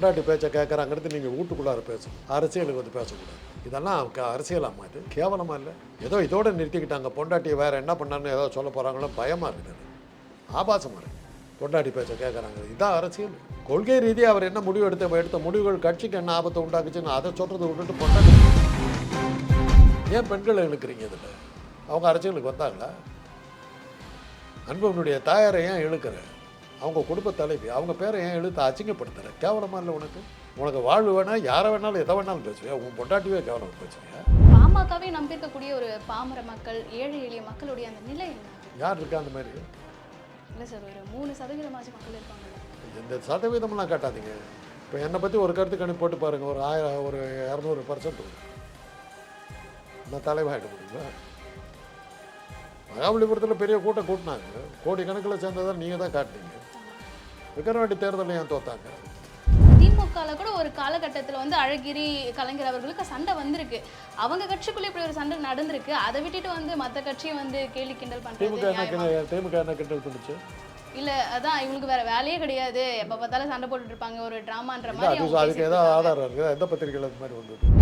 பொண்டாட்டி பேச்சை கேட்குறாங்கிறது நீங்கள் வீட்டுக்குள்ளார பேசணும் அரசியலுக்கு வந்து பேசக்கூடாது. இதெல்லாம் க- அரசியலாமா இது? கேவலமாக இல்லை? ஏதோ இதோட நிறுத்திக்கிட்டாங்க. பொண்டாட்டியை வேறு என்ன பண்ணான்னு ஏதோ சொல்ல போகிறாங்களோ பயமாக இருக்குது ஆபாசமாக இருக்குது பொண்டாட்டி பேச்சை கேட்குறாங்க. இதான் அரசியல். கொள்கை ரீதியாக அவர் என்ன முடிவு எடுத்த எடுத்த முடிவுகள் கட்சிக்கு என்ன ஆபத்தை உண்டாக்குச்சுன்னு அதை சொல்கிறத விட்டுட்டு பொண்டாட்டி ஏன் பெண்களை இழுக்கிறீங்க இதில்? அவங்க அரசியலுக்கு வந்தாங்களா? அன்பவனுடைய தாயாரை ஏன் இழுக்கிற? அவங்க குடும்ப தலைவி அவங்க பேரை ஏன் இழுத்து அசிங்கப்படுத்துற. கேவலமா இல்லை உனக்கு? உனக்கு வாழ்வு வேணா யாரை வேணாலும் எதை வேணாலும் பேசுவியா? உன் பொண்டாட்டியே கேவலம் பேசுவியா? பாமகவே நம்பியிருக்கக்கூடிய ஒரு பாமர மக்கள் ஏழை எளிய மக்களுடைய அந்த நிலை என்ன? யார் இருக்கா அந்த மாதிரி? இல்லை சார் ஒரு மூணு சதவீதமாச்சும் மக்கள் இருப்பாங்க. இந்த சதவீதம்லாம் காட்டாதீங்க. இப்போ என்னை பற்றி ஒரு கருத்து கணிப்பு போட்டு பாருங்கள் ஒரு ஆயிரம் ஒரு இரநூறு பர்சன்ட் நான் தலைவாயிட முடியுமா? மகாபலிபுரத்தில் பெரிய கூட்டம் கூட்டினாங்க. கோடி கணக்கில் சேர்ந்ததை நீங்கள் தான் காட்டினீங்க. விக்கிரவாண்டி தேர்தலில் ஏன் தோத்தாங்க? திமுகல கூட ஒரு காலகட்டத்தில் வந்து அழகிரி கலைஞர் அவர்களுக்கு சண்டை வந்திருக்கு. அவங்க கட்சிக்குள்ள இப்படி ஒரு சண்டை நடந்திருக்கு. அதை விட்டுட்டு வந்து மற்ற கட்சியை வந்து கேலி கிண்டல்? கிண்டல் திமுக என்ன கிண்டல் பண்ணுச்சு? இல்ல அதான் இவங்களுக்கு வேற வேலையே கிடையாது. எப்ப பார்த்தாலும் சண்டை போட்டுட்டு இருப்பாங்க. ஒரு டிராமான்ற மாதிரி அதுக்கு ஏதாவது. ஆதாரம் இருக்குதா எந்த பத்திரிகையில் அது மாதிரி வந்தது?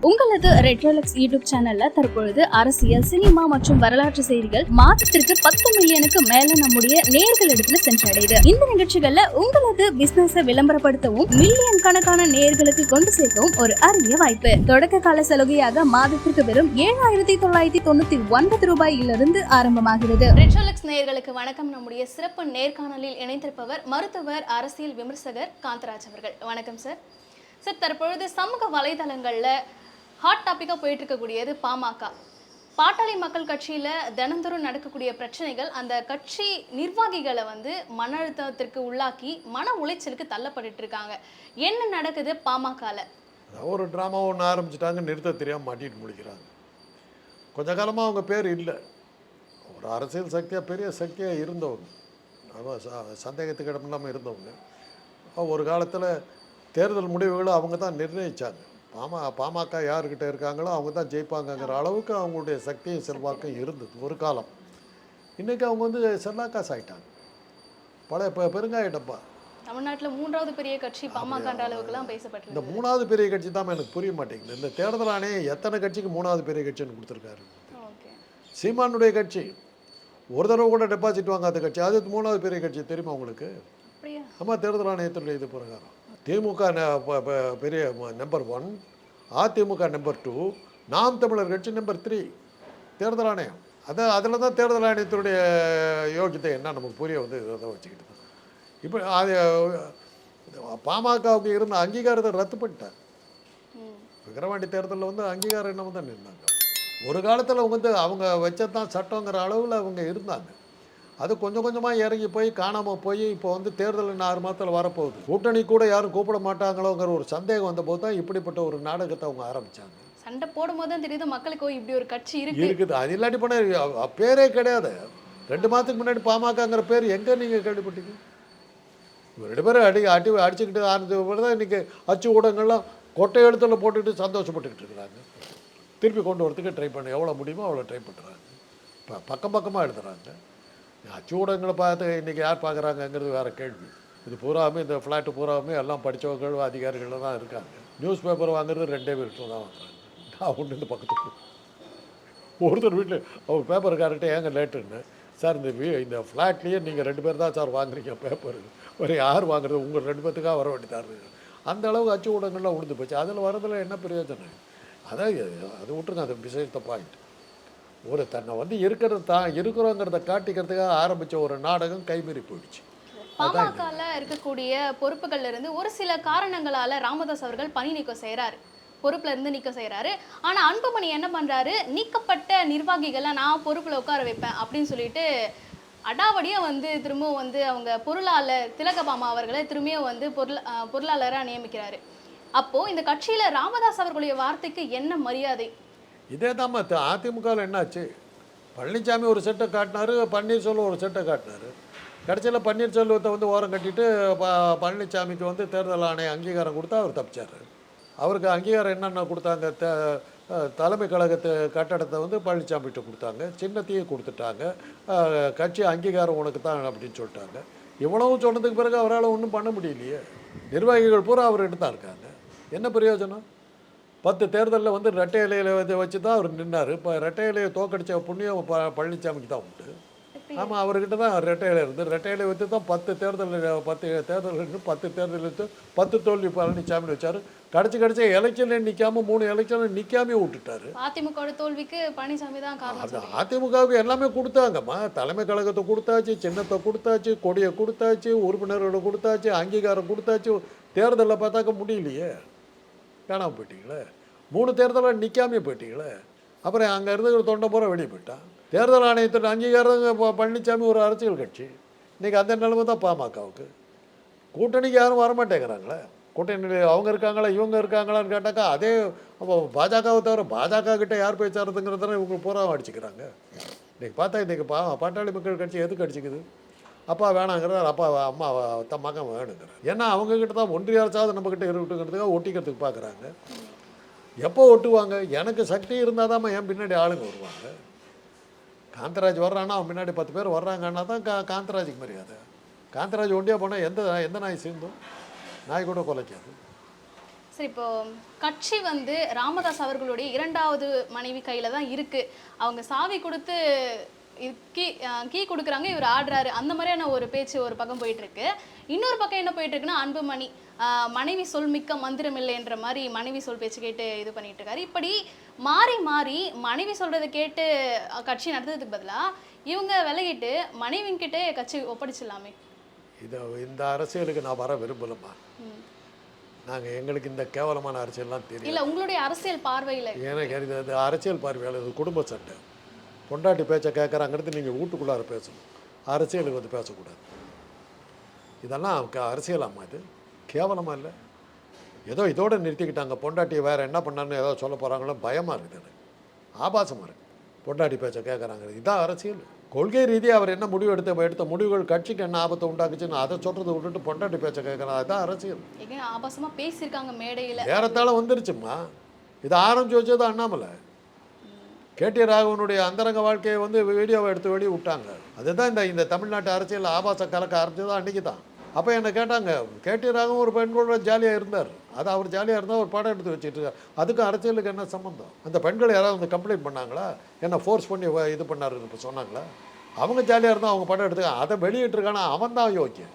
உங்களது ரெட்ரோலக்ஸ் யூடியூப் சேனல்ல தற்பொழுது அரசியல் சினிமா மற்றும் வரலாற்று செய்திகள் மாதத்திற்கு பத்து மில்லியனுக்கு மேல நம்முடைய நேர்களிடத்துல சென்றடையுது. இந்த நிகழ்ச்சிகள்ல உங்களது பிசினஸ விளம்பரப்படுத்தவும் மில்லியன் கணக்கான நேர்களுக்கு கொண்டு சேர்க்கவும் ஒரு அரிய வாய்ப்பு. தொடக்க கால சலுகையாக மாதத்திற்கு வெறும் ஏழாயிரத்தி தொள்ளாயிரத்தி தொண்ணூத்தி ஒன்பது ரூபாயிலிருந்து ஆரம்பமாகிறது. ரெட்ரோலக்ஸ் நேயர்களுக்கு வணக்கம். நம்முடைய சிறப்பு நேர்காணலில் இணைந்திருப்பவர் மருத்துவர் அரசியல் விமர்சகர் காந்தராஜ் அவர்கள். வணக்கம் சார். சார் தற்பொழுது சமூக வலைதளங்களில் ஹாட் டாப்பிக்காக போயிட்டு இருக்கக்கூடியது பாமக. பாட்டாளி மக்கள் கட்சியில் தினந்தோறும் நடக்கக்கூடிய பிரச்சனைகள் அந்த கட்சி நிர்வாகிகளை வந்து மன அழுத்தத்திற்கு உள்ளாக்கி மன உளைச்சலுக்கு தள்ளப்பட்டு இருக்காங்க என்ன நடக்குது பாமகல? அதாவது ஒரு ட்ராமா ஒன்று ஆரம்பிச்சிட்டாங்க நிறுத்த தெரியாமல் மாட்டிட்டு முடிக்கிறாங்க. கொஞ்ச காலமாக அவங்க பேர் இல்லை. ஒரு அரசியல் சக்தியாக பெரிய சக்தியாக இருந்தவங்க. சந்தேகத்துக்கு இடமில்லாமல் இருந்தவங்க. ஒரு காலத்தில் தேர்தல் முடிவுகளை அவங்க தான் நிர்ணயிச்சாங்க. பாமா பாமக யாருக்கிட்ட இருக்காங்களோ அவங்க தான் ஜெயிப்பாங்கங்கிற அளவுக்கு அவங்களுடைய சக்தியும் செல்வாக்கும் இருந்தது ஒரு காலம். இன்றைக்கி அவங்க வந்து செல்லாக்காசு ஆயிட்டாங்க. பழைய பெ பெருங்காய டப்பா. தமிழ்நாட்டுல மூன்றாவது பெரிய கட்சி பாமகன்ற அளவுக்குலாம் இந்த பேசப்பட்டிருக்கு மூணாவது பெரிய கட்சி தான் எனக்கு புரிய மாட்டேங்குது. இந்த தேர்தல் ஆணையம் எத்தனை கட்சிக்கு மூணாவது பெரிய கட்சின்னு கொடுத்துருக்காரு? சீமானுடைய கட்சி. ஒரு தடவை கூட டெபாசிட் வாங்காத கட்சி. அது மூணாவது பெரிய கட்சி தெரியுமா உங்களுக்கு? ஆமாம் தேர்தல் ஆணையத்தினுடைய இது பிரகாரம். திமுக ந- ப- பெரிய number one AIADMK number two Naam Tamilar Katchi number three தேர்தல் ஆணையம். அதான் அதில் தான் தேர்தல் ஆணையத்தினுடைய யோகியத்தை என்ன நமக்கு புரிய வந்து இதை வச்சுக்கிட்டு தான் இப்போ அது பாமகவுக்கு இருந்த அங்கீகாரத்தை ரத்து பண்ணிட்டேன் ம் விக்கிரவாண்டி தேர்தலில் வந்து அங்கீகாரம் இல்லாம தான் இருந்தாங்க. ஒரு காலத்தில் வந்து அவங்க வச்சதான் சட்டங்கிற அளவில் அவங்க இருந்தாங்க. அது கொஞ்சம் கொஞ்சமாக இறங்கி போய் காணாமல் போய் இப்போ வந்து தேர்தல் இன்னும் ஆறு மாதத்தில் வரப்போகுது. கூட்டணி கூட யாரும் கூப்பிட மாட்டாங்களோங்கிற ஒரு சந்தேகம் வந்தபோது தான் இப்படிப்பட்ட ஒரு நாடகத்தை அவங்க ஆரம்பித்தாங்க சண்டை போடும்போது தான் தெரியுது மக்களுக்கு இப்படி ஒரு கட்சி இருக்கு. இருக்குது. அது இல்லாட்டி போனால் பேரே கிடையாது. ரெண்டு மாதத்துக்கு முன்னாடி பாமகங்கிற பேர் எங்கே நீங்கள் கேள்விப்பட்டீங்க? ரெண்டு பேரும் அடி அடி அடிச்சுக்கிட்டு ஆரம்பிச்ச தான் இன்றைக்கி அச்சு ஊடகங்கள்லாம் கொட்டை எழுத்துல போட்டுக்கிட்டு சந்தோஷப்பட்டுக்கிட்டு இருக்கிறாங்க. திருப்பி கொண்டு வரதுக்கு ட்ரை பண்ண. எவ்வளோ முடியுமோ அவ்வளோ ட்ரை பண்ணுறாங்க இப்போ பக்கம் பக்கமாக எழுதுறாங்க. அச்சு ஊடகங்களை பார்த்து இன்றைக்கி யார் பார்க்குறாங்கங்கிறது வேறு கேள்வி. இது பூராமே இந்த ஃப்ளாட்டு பூராமே எல்லாம் படித்தவர்கள் அதிகாரிகள் தான் இருக்காங்க. நியூஸ் பேப்பர் வாங்குறது ரெண்டே பேர் தான் வாங்குறாங்க. நான் ஒன்று இந்த பக்கத்துக்கு. ஒருத்தர் வீட்டில் அவர் பேப்பருக்கார்கிட்ட ஏங்க லேட்டுன்னு சார் இந்த வீ இந்த ஃப்ளாட்லேயே நீங்கள் ரெண்டு பேர் தான் சார் வாங்குறீங்க பேப்பர் வேறு யார் வாங்குறது? உங்கள் ரெண்டு பேர்த்துக்காக வர வேண்டியதாக அந்த அளவுக்கு அச்சு ஊடகங்கள்லாம் உழுந்து போச்சு. அதில் வரதில் என்ன பிரயோஜனம்? அதான் அது விட்டுருங்க. அது பிசைஸ் த பாயிண்ட் ஒரு தன்னை வந்து இருக்கிறது தான் இருக்கிறோங்கிறத காட்டிக்கிறதுக்காக ஆரம்பித்த ஒரு நாடகம் கைமீறி போயிடுச்சு. பாமகல இருக்கக்கூடிய பொறுப்புகள்ல இருந்து ஒரு சில காரணங்களால ராமதாஸ் அவர்கள் பணி நீக்கம் செய்றாரு. பொறுப்புல இருந்து நீக்கம் செய்கிறாரு ஆனா அன்புமணி என்ன பண்றாரு? நீக்கப்பட்ட நிர்வாகிகளை நான் பொறுப்புல உட்கார வைப்பேன் அப்படின்னு சொல்லிட்டு அடாவடியாக வந்து திரும்பவும் வந்து அவங்க பொருளாளர் திலகபாமா அவர்களை திரும்பியும் வந்து பொருள் பொருளாளராக நியமிக்கிறாரு. அப்போது இந்த கட்சியில் ராமதாஸ் அவர்களுடைய வார்த்தைக்கு என்ன மரியாதை? இதே தான் அதிமுகவில் என்னாச்சு? பழனிசாமி ஒரு செட்டை காட்டினாரு பன்னீர்செல்வம் ஒரு செட்டை காட்டினார். கடைசியில் பன்னீர்செல்வத்தை வந்து ஓரம் கட்டிட்டு ப பழனிசாமிக்கு வந்து தேர்தல் ஆணையம் அங்கீகாரம் கொடுத்தா அவர் தப்பிச்சார். அவருக்கு அங்கீகாரம் என்னென்ன கொடுத்தாங்க? த தலைமை கழகத்து கட்டடத்தை வந்து பழனிசாமிகிட்ட கொடுத்தாங்க. சின்னத்தையும் கொடுத்துட்டாங்க. கட்சி அங்கீகாரம் உனக்கு தான் அப்படின்னு சொல்லிட்டாங்க. இவ்வளவும் சொன்னதுக்கு பிறகு அவரால் ஒன்றும் பண்ண முடியலையே. நிர்வாகிகள் பூரா அவர்கிட்ட தான் இருக்காங்க. என்ன பிரயோஜனம்? பத்து தேர்தலில் வந்து ரெட்டை இலையில வச்சு தான் அவர் நின்னார். இப்போ ரெட்டை இலையை தோக்கடிச்ச புண்ணியம் ப பழனிசாமிக்கு தான் உண்டு. ஆமாம் அவர்கிட்ட தான் ரெட்டை இலை இருந்து ரெட்டை இலை வச்சு தான் பத்து தேர்தல் பத்து தேர்தல் இருந்து பத்து தேர்தல் எடுத்து பத்து தோல்வி பழனிசாமி வச்சார். கடைச்சி கடைசி எலெக்ஷனில் நிற்காம மூணு எலெக்ஷனில் நிற்காமே விட்டுட்டாரு. அதிமுக தோல்விக்கு பழனிசாமி தான் காரணம் அது அதிமுகவுக்கு எல்லாமே கொடுத்தாங்கம்மா. தலைமை கழகத்தை கொடுத்தாச்சு சின்னத்தை கொடுத்தாச்சு கொடியை கொடுத்தாச்சு உறுப்பினர்களை கொடுத்தாச்சு அங்கீகாரம் கொடுத்தாச்சு. தேர்தலில் பார்த்தாக்க முடியலையே. காணாமல் போயிட்டீங்களே? மூணு தேர்தலில் நிற்காமே போயிட்டீங்களே? அப்புறம் அங்கே இருந்து தொண்டை பூரா வெளியே போயிட்டான் தேர்தல் ஆணையத்தின் அங்கீகாரம் இப்போ பழனிசாமி ஒரு அரசியல் கட்சி. இன்றைக்கி அந்த நிலைமை தான் பாமகவுக்கு. கூட்டணிக்கு யாரும் வரமாட்டேங்கிறாங்களே? கூட்டணியில் அவங்க இருக்காங்களா இவங்க இருக்காங்களான்னு கேட்டாக்கா அதே பாஜகவை தவிர பாஜக கிட்டே யார் போய் இவங்க பூரா அடிச்சுக்கிறாங்க இன்றைக்கி பார்த்தா இன்றைக்கி பா பாட்டாளி மக்கள் கட்சி எதுக்கு அடிச்சுக்குது? அப்பா வேணாங்கிறார் அப்பா அம்மா த மகன் வேணுங்கிறார். ஏன்னா அவங்கக்கிட்ட தான் ஒன்றிய அரசாவது நம்மக்கிட்ட இருக்கட்டுங்கிறதுக்காக ஒட்டிக்கிறதுக்கு பார்க்குறாங்க. எப்போ ஒட்டுவாங்க? எனக்கு சக்தி இருந்தால் தான் என் பின்னாடி ஆளுங்க வருவாங்க. காந்தராஜ் வர்றான்னா அவன் பின்னாடி பத்து பேர் வர்றாங்கன்னா தான் கா காந்தராஜுக்கு மரியாதை. காந்தராஜ் ஒண்டியாக போனால் எந்த எந்த நாய் சேர்ந்தோம் நாய் கூட குலைக்காது. சரி இப்போ கட்சி வந்து ராமதாஸ் அவர்களுடைய இரண்டாவது மனைவி கையில தான் இருக்கு. அவங்க சாவி கொடுத்து கீ கீ கொடுக்குறாங்க இவர் ஆடுறாரு. அந்த மாதிரியான ஒரு பேச்சு ஒரு பக்கம் போயிட்டு இருக்கு இன்னொரு பக்கம் என்ன போயிட்டு இருக்குன்னா அன்புமணி மனைவி சொல் மிக்க மந்திரம் இல்லைன்ற மாதிரி மனைவி சொல் பேச்சு கேட்டு இது பண்ணிட்டு இருக்காரு இப்படி மாறி மாறி மனைவி சொல்றதை கேட்டு கட்சி நடத்துறதுக்கு பதிலா இவங்க விலகிட்டு மனைவிங்கிட்டே கட்சி ஒப்படைச்சிடலாமே. இதை இந்த அரசியலுக்கு நான் வர விரும்பலம்மா. நாங்கள் எங்களுக்கு இந்த கேவலமான அரசியல்லாம் தெரியும் இல்ல உங்களுடைய அரசியல் பார்வையில எனக்கு இது அரசியல் பார்வையாளர் இது குடும்ப சட்டை பொண்டாட்டி பேச்சை கேட்குறாங்கிறது நீங்கள் வீட்டுக்குள்ளார பேசணும். அரசியலுக்கு வந்து பேசக்கூடாது. இதெல்லாம் அரசியலாம்மா இது. கேவலமாக இல்லை. ஏதோ இதோட நிறுத்திக்கிட்டாங்க. பொண்டாட்டி வேறு என்ன பண்ணான்னு ஏதோ சொல்ல போகிறாங்களோ பயமாக இருக்குது எனக்கு. ஆபாசமாக இருக்குது பொண்டாட்டி பேச்சை கேட்குறாங்க. இதான் அரசியல். கொள்கை ரீதியாக அவர் என்ன முடிவு எடுத்த எடுத்த முடிவுகள் கட்சிக்கு என்ன ஆபத்தை உண்டாக்குச்சுன்னு அதை சொல்கிறத விட்டுட்டு பொண்டாட்டி பேச்சை கேட்குறாங்க. அதுதான் அரசியல். எங்க ஆபாசமா பேசியிருக்காங்க மேடையில. ஏறத்தாழ வந்துருச்சும்மா. இதை ஆரம்பிச்சு வச்சது அண்ணாமலை. கேடி ராகவனுடைய அந்தரங்க வாழ்க்கையை வந்து வீடியோவை எடுத்து வெளியே விட்டாங்க. அதுதான் இந்த இந்த தமிழ்நாட்டு அரசியல் ஆபாச கலக்க ஆரம்பிச்சது அன்றைக்கி தான். அப்போ என்னை கேட்டாங்க கேடி ராகவன் ஒரு பெண்களோட ஜாலியாக இருந்தார். அது அவர் ஜாலியாக இருந்தால் ஒரு படம் எடுத்து வச்சுட்டு இருக்கார். அதுக்கும் அரசியலுக்கு என்ன சம்மந்தம் அந்த பெண்கள் யாராவது வந்து கம்ப்ளைண்ட் பண்ணாங்களா? என்ன ஃபோர்ஸ் பண்ணி இது பண்ணாருன்னு இப்போ சொன்னாங்களா? அவங்க ஜாலியாக இருந்தால் அவங்க படம் எடுத்துக்க அதை வெளியிட்டிருக்கானா? அவன் தான் யோக்கியம்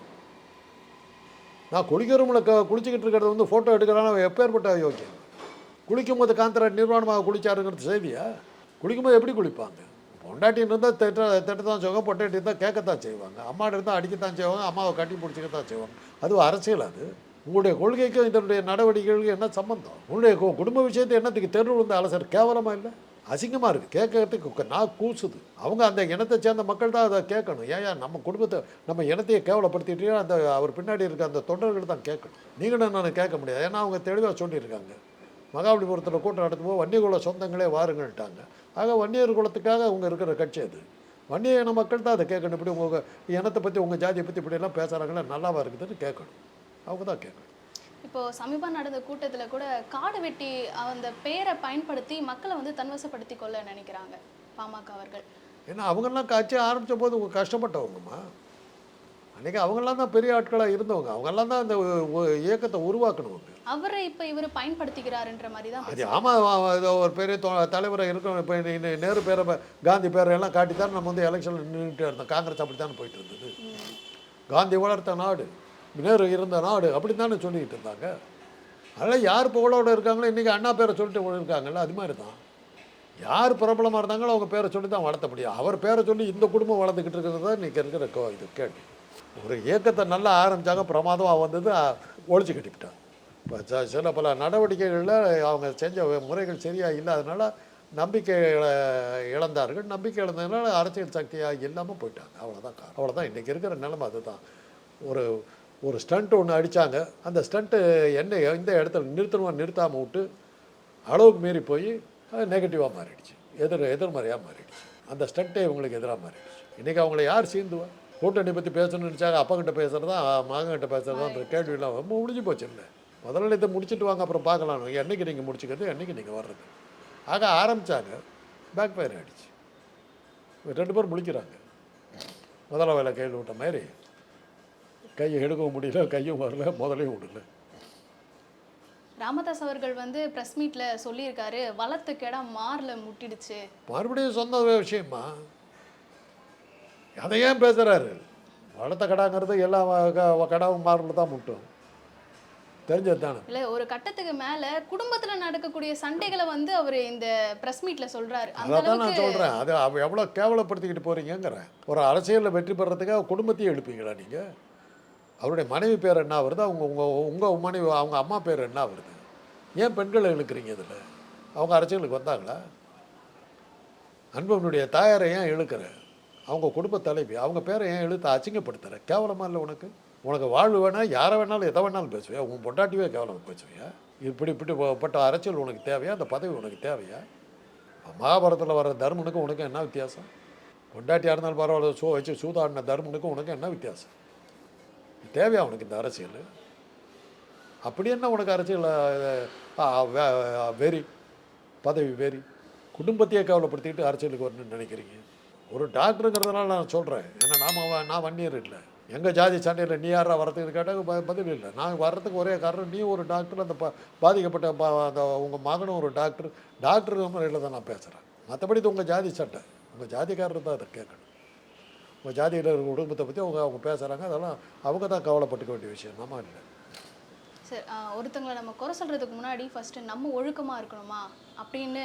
நான் குளிக்கிற க குளிச்சுக்கிட்டு இருக்கிறத வந்து ஃபோட்டோ எடுக்கிறானா? எப்பேற்பட்ட யோக்கியம் குளிக்கும்போது காந்தராஜ் நிர்வாணமாக குளிச்சாருங்கிறது செய்தியா? குளிக்கும்போது எப்படி குளிப்பாங்க பொண்டாட்டின்னு இருந்தால் திட்ட திட்ட தான் செய்வாங்க பொண்டாட்டி இருந்தால் கேட்கத்தான் செய்வாங்க. அம்மாட்ட இருந்தால் அடிக்கத்தான் செய்வாங்க அம்மாவை கட்டி பிடிச்சிக்கத்தான் செய்வாங்க. அது அரசியல் அது. உங்களுடைய கொள்கைக்கும் இதனுடைய நடவடிக்கைகளுக்கும் என்ன சம்பந்தம்? உங்களுடைய கு- குடும்ப விஷயத்தை என்னத்துக்கு தெருவில் வந்து அலசர் கேவலமாக இல்லை? அசிங்கமாக இருக்குது கேட்கறதுக்கு நான் கூசுது. அவங்க அந்த இனத்தை சேர்ந்த மக்கள் தான் அதை கேட்கணும். ஏன் நம்ம குடும்பத்தை நம்ம இனத்தையே கேவலப்படுத்திட்டு அந்த அவர் பின்னாடி இருக்க அந்த தொண்டர்கள் தான் கேட்கணும். நீங்களும் நான் கேட்க முடியாது. ஏன்னா அவங்க தெளிவாக சொல்லியிருக்காங்க. மகாபலிபுரத்தில் கூட்டம் நடத்தும்போது வன்னிகுல சொந்தங்களே வாருங்கள்ட்டாங்க ஆக வன்னியர் குலத்துக்காக அவங்க இருக்கிற கட்சி அது. வன்னிய இன மக்கள் தான் அதை கேட்கணும். இப்படி உங்கள் இனத்தை பற்றி உங்கள் ஜாதியை பற்றி இப்படியெல்லாம் பேசுகிறாங்களே நல்லாவா இருக்குதுன்னு கேட்கணும். அவங்க தான் கேட்கணும். இப்போ சமீபம் நடந்த கூட்டத்துல கூட காடு வெட்டி அந்த பெயரை பயன்படுத்தி மக்களை வந்து தன்வசப்படுத்தி கொள்ள நினைக்கிறாங்க பாமக அவர்கள். ஏன்னா அவங்கெல்லாம் கட்சி ஆரம்பித்த போது கஷ்டப்பட்டவங்கம்மா. அன்றைக்கி அவங்கெல்லாம் தான் பெரிய ஆட்களாக இருந்தவங்க. அவங்கெல்லாம் தான் அந்த இயக்கத்தை உருவாக்கணுங்க அவரை இப்ப இவர் பயன்படுத்திக்கிறாருன்ற மாதிரி தான் அது ஆமாம் ஒரு பெரிய தொ- தலைவராக இருக்கணும் இப்போ நேரு பேரை காந்தி பேரை எல்லாம் காட்டித்தான் நம்ம வந்து எலெக்ஷனில் நின்றுட்டே இருந்தோம். காங்கிரஸ் அப்படி தானே போயிட்டு இருந்தது. காந்தி வளர்த்த நாடு நேரு இருந்த நாடு அப்படி தானே சொல்லிக்கிட்டு இருந்தாங்க. அதனால் யார் புகழோட இருக்காங்களோ இன்றைக்கி அண்ணா பேரை சொல்லிட்டு இருக்காங்கல்ல அது மாதிரி தான். யார் பிரபலமாக இருந்தாங்களோ அவங்க பேரை சொல்லி தான் வளர்த்த முடியும். அவர் பேரை சொல்லி இந்த குடும்பம் வளர்ந்துக்கிட்டு இருக்கிறது தான் இன்றைக்கி இருக்கிற இது கேள்வி. ஒரு இயக்கத்தை நல்லா ஆரம்பித்தாங்க பிரமாதமாக வந்தது ஒழிச்சு கட்டிவிட்டாங்க. சில பல நடவடிக்கைகளில் அவங்க செஞ்ச முறைகள் சரியாக இல்லாதனால நம்பிக்கை இழந்தார்கள். நம்பிக்கை இழந்ததுனால அரசியல் சக்தியாக இல்லாமல் போயிட்டாங்க. அவ்வளோதான் அவ்வளோதான் இன்றைக்கி இருக்கிற நிலைமை அதுதான். ஒரு ஒரு ஸ்டண்ட் ஒன்று அடித்தாங்க அந்த ஸ்டண்ட்டு என்ன எந்த இடத்துல நிறுத்தணுமா நிறுத்தாமல் விட்டு அளவுக்கு மீறி போய் நெகட்டிவாக மாறிடுச்சு. எதிர் எதிர்மறையாக மாறிடுச்சு. அந்த ஸ்டண்ட்டே இவங்களுக்கு எதிராக மாறிடுச்சு. இன்றைக்கி அவங்கள யார் சீந்துவா? கூட்டணி பற்றி பேசணும்னு நினச்சாங்க. அப்பா கிட்ட பேசுகிறதா மகன்கிட்ட பேசுகிறதான்ற கேள்வியெல்லாம் ரொம்ப முடிஞ்சு போச்சு இல்லை. முதல்ல இதை முடிச்சுட்டு வாங்க அப்புறம் பார்க்கலாம் என்னைக்கு நீங்கள் முடிச்சுக்கிறது என்னைக்கு நீங்கள் வர்றது? ஆக ஆரம்பித்தாங்க பேக் ஃபயர் ஆகிடுச்சு ரெண்டு பேரும் முழிக்கிறாங்க. முதல்ல வேலை கையில் விட்ட மாதிரி கையை எடுக்கவும் முடியல கையும் வரல முதலையும் விடல. ராமதாஸ் அவர்கள் வந்து பிரஸ் மீட்ல சொல்லியிருக்காரு வளர்த்த கெடா மார்ல முட்டிடுச்சு. மறுபடியும் சொந்த விஷயமா? அதை ஏன் பேசுகிறாரு வளர்த்த கடாங்கிறது எல்லா கடாவும் மாறில் தான் முட்டும். தெரிஞ்சது தானே இல்ல ஒரு கட்டத்துக்கு மேல குடும்பத்துல நடக்கக்கூடிய சண்டைகளை வந்து அவர் இந்த பிரஸ் மீட்ல சொல்றாரு. அந்த அதை தான் நான் சொல்கிறேன் அது அவ எவ்வளோ கேவலப்படுத்திக்கிட்டு போகிறீங்கிறேன் ஒரு அரசியலில் வெற்றி பெறதுக்காக குடும்பத்தையும் எழுப்பீங்களா நீங்கள் அவருடைய மனைவி பேர் என்ன வருது அவங்க உங்கள் உங்கள் மனைவி அவங்க அம்மா பேர் என்ன வருது ஏன் பெண்களை இழுக்கிறீங்க இதில்? அவங்க அரசியலுக்கு வந்தாங்களா? அன்பவனுடைய தாயாரை ஏன் இழுக்கிற? அவங்க குடும்ப தலைவி அவங்க பேரை ஏன் இழுத்து அசிங்கப்படுத்துற? கேவலமா இல்லை உனக்கு? உனக்கு வாழ்வு வேணால் யாரை வேணாலும் எதை வேணாலும் பேசுவியா? உன் பொண்டாட்டியே கேவலம் பேசுவியா? இப்படி இப்படி பட்ட அரசியல் உனக்கு தேவையா? அந்த பதவி உனக்கு தேவையா? மகாபாரதத்தில் வர தர்மனுக்கும் உனக்கும் என்ன வித்தியாசம்? பொண்டாட்டியாக இருந்தாலும் பரவாயில்ல சூ வச்சு சூதாடின தர்மனுக்கும் உனக்கு என்ன வித்தியாசம்? தேவையா உனக்கு இந்த அரசியல் அப்படி என்ன உனக்கு அரசியல் வே- வெறி பதவி வெறி? குடும்பத்தையே கவலைப்படுத்திக்கிட்டு அரசியலுக்கு வரணும்னு நினைக்கிறீங்க? ஒரு டாக்டருங்கிறதுனால நான் சொல்கிறேன் ஏன்னா நாம வ- நான் வன்னியர் இல்லை. எங்கள் ஜாதி சண்டையில் நீ யாரா வரதுக்கு? கேட்டால் பதில் இல்லை. நான் வர்றதுக்கு ஒரே காரணம் நீ ஒரு டாக்டர் அந்த பாதிக்கப்பட்ட அந்த உங்கள் மகனும் ஒரு டாக்டர் டாக்டர் முறையில் தான் நான் பேசுகிறேன் மற்றபடி இது உங்கள் ஜாதி சட்டை உங்கள் ஜாதிக்காரர் தான் அதை கேட்கணும். உங்கள் ஜாதியில் இருக்கிற குடும்பத்தை பற்றி அவங்க அவங்க பேசுகிறாங்க அதெல்லாம் அவங்க தான் கவலைப்பட்டுக்க வேண்டிய விஷயம். நம்ம இல்லை? சரி ஒருத்தங்களை நம்ம குறை சொல்றதுக்கு முன்னாடி ஃபர்ஸ்ட் நம்ம ஒழுக்கமா இருக்கணுமா? அப்படின்னு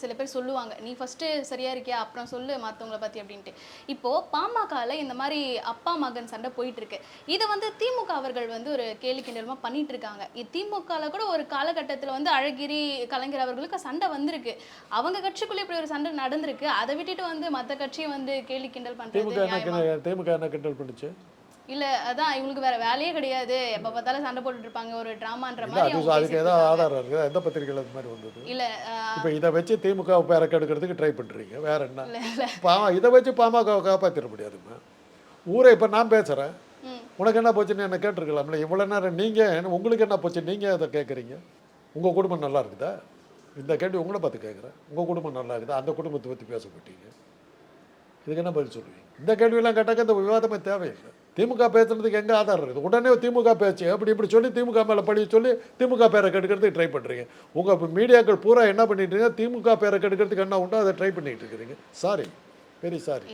சில பேர் சொல்லுவாங்க. நீ ஃபர்ஸ்ட் சரியா இருக்கியா? அப்புறம் சொல்லு மத்தவங்கள பத்தி அப்படின்ட்டு. இப்போ பாமகல இந்த மாதிரி அப்பா மகன் சண்டை போயிட்டு இருக்கு இது வந்து திமுக அவர்கள் வந்து ஒரு கேலி கிண்டலமா பண்ணிட்டு இருக்காங்க. இது திமுகல கூட ஒரு காலகட்டத்துல வந்து அழகிரி கலைஞர் அவர்களுக்கு சண்டை வந்திருக்கு. அவங்க கட்சிக்குள்ள இப்படி ஒரு சண்டை நடந்திருக்கு. அதை விட்டுட்டு வந்து மத்த கட்சியை வந்து கேலி கிண்டல்? கிண்டல் திமுக என்ன கிண்டல் பண்ணுச்சு? இல்ல அதான் இவங்களுக்கு வேற வேலையே கிடையாது. எப்ப பார்த்தாலும் சண்டை போட்டுட்டு இருப்பாங்க. ஒரு டிராமான்ற மாதிரி அது அதுக்கு ஏதாவது. ஆதாரம் இருக்குதா எந்த பத்திரிகையில் அது மாதிரி வந்தது? இல்ல இப்போ இதை வச்சு திமுக பேரை கெடுக்கிறதுக்கு ட்ரை பண்ணுறீங்க வேற என்ன? பாமா இதை வச்சு பாமக காப்பாற்றிட முடியாதும்மா ஊரை இப்போ நான் பேசுகிறேன். உனக்கு என்ன போச்சுன்னு என்ன கேட்டிருக்கலாம்ல. இவ்வளோ நேரம் நீங்கள் உங்களுக்கு என்ன போச்சு? நீங்கள் அதை கேட்குறீங்க உங்கள் குடும்பம் நல்லா இருக்குதா? இந்த கேள்வி உங்களை பார்த்து கேட்குறேன் உங்கள் குடும்பம் நல்லா இருக்குதா? அந்த குடும்பத்தை பற்றி பேச மாட்டீங்க. இதுக்கு என்ன பதில் சொல்லுவீங்க? இந்த கேள்வியெல்லாம் கேட்டாக்க இந்த விவாதமே தேவையில்லை. திமுக பேசுறதுக்கு எங்கே ஆதாரம் இருக்குது? உடனே திமுக பேச்சு அப்படி இப்படி சொல்லி திமுக மேலே பழி சொல்லி திமுக பேரை கெடுக்கிறதுக்கு ட்ரை பண்ணுறீங்க உங்கள் மீடியாக்கள் பூரா என்ன பண்ணிட்டு இருக்கீங்க? திமுக பேரை கெடுக்கிறதுக்கு என்ன உண்டோ அதை ட்ரை பண்ணிட்டு இருக்கிறீங்க. சாரி வெரி சாரி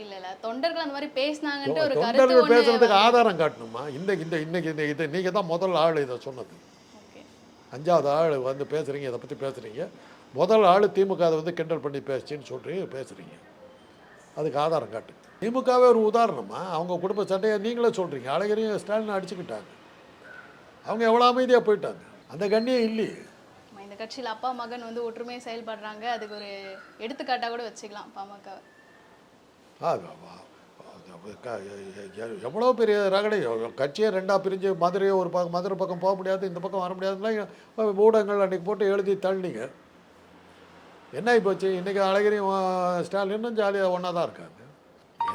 தொண்டர்கள் அந்த மாதிரி பேசினாங்கன்ட்டு ஒரு கருத்து தொண்டர்கள் பேசுறதுக்கு ஆதாரம் காட்டணுமா? இந்த இந்த இன்னைக்கு இந்த இது நீங்கள் தான் முதல் ஆள் இதை சொன்னது. அஞ்சாவது ஆள் வந்து பேசுகிறீங்க இதை பற்றி பேசுகிறீங்க முதல் ஆள் திமுக அதை வந்து கிண்டல் பண்ணி பேசுச்சின்னு சொல்கிறீங்க பேசுகிறீங்க அதுக்கு ஆதாரம் காட்டு. திமுகவே ஒரு உதாரணமா? அவங்க குடும்ப சண்டையை நீங்களே சொல்கிறீங்க அழகரையும் ஸ்டாலின் அடிச்சுக்கிட்டாங்க. அவங்க எவ்வளோ அமைதியாக போயிட்டாங்க? அந்த கண்ணியம் இல்லையே. இந்த கட்சியில அப்பா மகன் வந்து ஒற்றுமையா செயல்படுறாங்க. அதுக்கு ஒரு எடுத்துக்காட்டா கூட வச்சுக்கலாம் பாமக. எவ்வளோ பெரிய ரகடை. கட்சியை ரெண்டாக பிரிஞ்சு மதுரையை ஒரு பக்கம் மதுரை பக்கம் போக முடியாது இந்த பக்கம் வர முடியாதுலாம் ஊடகங்கள் அன்றைக்கி போட்டு எழுதி தள்ளினீங்க என்ன போச்சு? இன்றைக்கி அழகிரியும் ஸ்டாலினும் ஜாலியாக ஒன்றா தான் இருக்காங்க.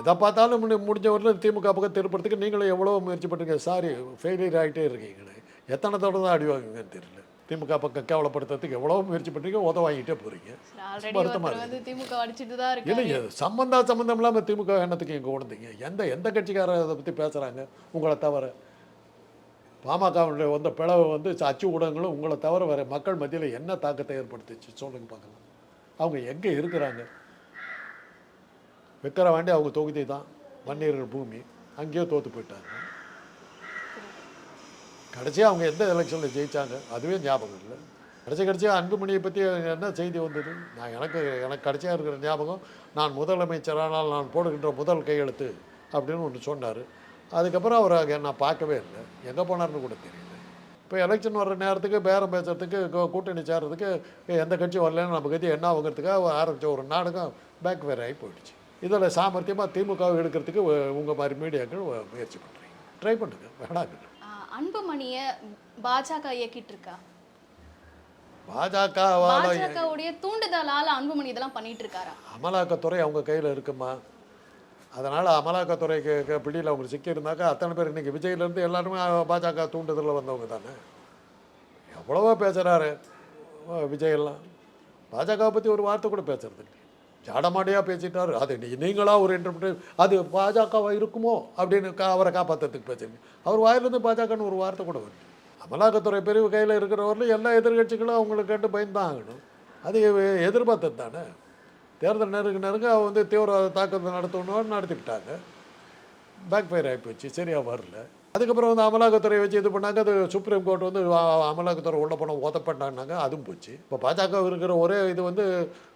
எதை பார்த்தாலும் முடி முடிஞ்ச வரலும் திமுக பக்கம் திருப்பறதுக்கு நீங்களும் எவ்வளோ முயற்சி பண்ணுறீங்க சாரி ஃபெயிலியர் ஆகிட்டே இருக்கீங்களே. எத்தனை தடவை தான் அடி வாங்குவீங்கன்னு தெரியல. திமுக பக்கம் கேவலப்படுத்துறதுக்கு எவ்வளோ முயற்சி பண்ணுறீங்க உத வாங்கிட்டே போகிறீங்க ஆல்ரெடி வருத்தமா ஒருத்தர் வந்து திமுக அடிச்சிட்டு தான் இல்லைங்க சம்பந்தா சம்பந்தம் இல்லாமல் திமுக எண்ணத்துக்கு இங்கே கொண்டுங்க எந்த எந்த கட்சிக்காரர் அதை பற்றி பேசுகிறாங்க உங்களை தவிர. பாமகவுடைய வந்த பிளவு வந்து அச்சு ஊடகங்களும் உங்களை தவிர வேறு மக்கள் மத்தியில் என்ன தாக்கத்தை ஏற்படுத்துச்சு? சொல்லுங்க பார்க்கலாம். அவங்க எங்கே இருக்கிறாங்க? விக்கிரவாண்டி அவங்க தொகுதி தான் வன்னியர்கள் பூமி. அங்கேயோ தோற்று போயிட்டாங்க. கடைசியாக அவங்க எந்த எலெக்ஷனில் ஜெயிச்சாங்க அதுவே ஞாபகம் இல்லை. கடைசி கடைசியாக அன்புமணியை பற்றி என்ன செய்தி வந்தது? நான் எனக்கு எனக்கு கடைசியாக இருக்கிற ஞாபகம் நான் முதலமைச்சரானால் நான் போடுகின்ற முதல் கையெழுத்து அப்படின்னு ஒன்று சொன்னார். அதுக்கப்புறம் அவர் அங்கே நான் பார்க்கவே இல்லை. எங்கே போனார்னு கூட தெரியல. இப்போ எலெக்ஷன் வர்ற நேரத்துக்கு பேரம் பேசுறதுக்கு கூட்டணி சேர்றதுக்கு எந்த கட்சி வரலன்னு நம்ம கட்சி என்ன ஆகுங்கிறதுக்காக ஆரம்பித்த ஒரு நாடகம் பேக் வேற ஆகி போயிடுச்சு. இதில் சாமர்த்தியமாக திமுகவை எடுக்கிறதுக்கு உங்கள் மாதிரி மீடியாக்கள் முயற்சி பண்ணுறீங்க ட்ரை பண்ணுங்க. வேணாங்க அன்புமணிய பாஜக இயக்கிட்டு இருக்கா பாஜகவுடைய தூண்டுதலால அன்புமணி இதெல்லாம் பண்ணிட்டு இருக்காரா அமலாக்கத்துறை அவங்க கையில் இருக்குமா? அதனால் அமலாக்கத்துறைக்கு பிடியில் அவங்க சிக்கியிருந்தாக்கா அத்தனை பேர் இன்றைக்கி விஜயிலேருந்து எல்லாருமே பாஜக தூண்டுதலில் வந்தவங்க தானே? எவ்வளவோ பேசுகிறாரு விஜயெல்லாம் பாஜகவை பற்றி ஒரு வார்த்தை கூட பேசுறது இல்லை ஜாடமாடியாக பேசிட்டார். அது நீ நீங்களா ஒரு இன்டர்பிரேட் அது பாஜகவா இருக்குமோ அப்படின்னு கா அவரை காப்பாற்றுறதுக்கு பேசுறீங்க அவர் வாயிலிருந்து பாஜகன்னு ஒரு வார்த்தை கூட வருது. அமலாக்கத்துறை பிரிவு கையில் இருக்கிறவரில் எல்லா எதிர்கட்சிகளும் அவங்களுக்கு கேட்டு பயந்து ஆகணும் அது எதிர்பார்த்தது தானே? தேர்தல் நெருங்க நெருங்க அவ வந்து தீவிரவாத தாக்குதல் நடத்தணும்னு நடத்திக்கிட்டாங்க பேக் ஃபயர் ஆகி போச்சு சரியாக வரல. அதுக்கப்புறம் வந்து அமலாக்கத்துறை வச்சு இது பண்ணாங்க. அது சுப்ரீம் கோர்ட் வந்து அமலாக்கத்துறை உள்ள போன ஓதப்பட்டாங்க அதுவும் போச்சு. இப்போ பாஜக இருக்கிற ஒரே இது வந்து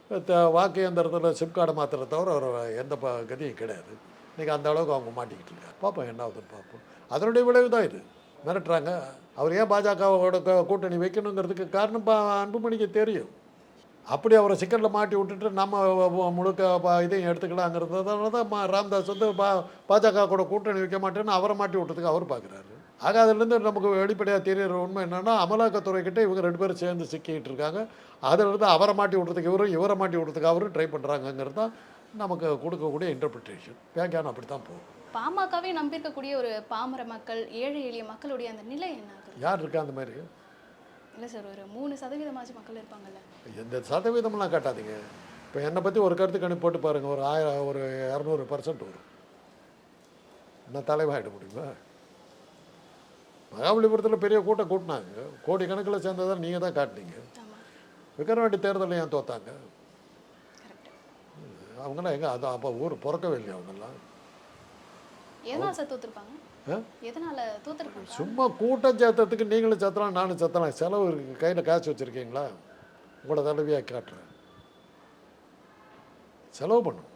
வாக்கு இயந்திரத்தில் சிம் கார்டை தவிர அவர் எந்த ப கதியும் கிடையாது. இன்றைக்கி அந்த அளவுக்கு அவங்க மாட்டிக்கிட்டு இருக்காங்க. பார்ப்போம் என்ன ஆகுதுன்னு பார்ப்போம் அதனுடைய விளைவு தான் இது. மிரட்டுறாங்க. அவர் ஏன் பாஜகவோட க- கூட்டணி வைக்கணுங்கிறதுக்கு காரணம் பா அன்புமணிக்கு தெரியும். அப்படி அவரை சிக்கலில் மாட்டி விட்டுட்டு நம்ம முழுக்க இதையும் எடுத்துக்கலாங்கிறதுனால தான் ராம்தாஸ் வந்து பா பாஜக கூட கூட்டணி வைக்க மாட்டேன்னு அவரை மாட்டி விட்டதுக்கு அவர் பார்க்குறாரு ஆக அதுலேருந்து நமக்கு வெளிப்படையாக தெரியுற உண்மை என்னென்னா அமலாக்கத்துறை கிட்டே இவங்க ரெண்டு பேரும் சேர்ந்து சிக்கிட்டு இருக்காங்க. அதிலிருந்து அவரை மாட்டி விட்றதுக்கு இவரும் இவரை மாட்டி விட்றதுக்கு அவரும் ட்ரை பண்ணுறாங்கங்கிறது தான் நமக்கு கொடுக்கக்கூடிய இன்டர்பிரிட்டேஷன் வியாக்கியானம் அப்படி தான் போகும். பாமகவே நம்பியிருக்கக்கூடிய ஒரு பாமர மக்கள் ஏழை எளிய மக்களுடைய அந்த நிலை என்ன? யார் இருக்கா அந்த மாதிரி? இல்லை சார் ஒரு மூணு சதவீதமாச்சு மக்கள் இருப்பாங்கல்ல. எந்த சதவீதம்லாம் காட்டாதீங்க. இப்போ என்னை பற்றி ஒரு கருத்து கணிப்பு போட்டு பாருங்கள் ஒரு ஆயிரம் ஒரு இரநூறு பர்சன்ட் வரும். நான் தலைவாயிட முடியுமா? மகாபலிபுரத்தில் பெரிய கூட்டம் கூட்டினாங்க. கோடி கணக்கில் சேர்ந்ததை நீங்கள் தான் காட்டினீங்க விக்கிரவாண்டி தேர்தலில் ஏன் தோத்தாங்க? அவங்களாம் எங்கே அது அப்போ ஊர் பிறக்கவே இல்லையா அவங்கெல்லாம்? சும்மா கூட்டம் சேர்த்ததுக்கு நீங்களும் சேர்த்தலாம் நானும் சேர்த்தலாம் செலவு இருக்குது கையில் காசு வச்சுருக்கீங்களா? உங்களை தலைவியாக காட்டுறேன். செலவு பண்ணும்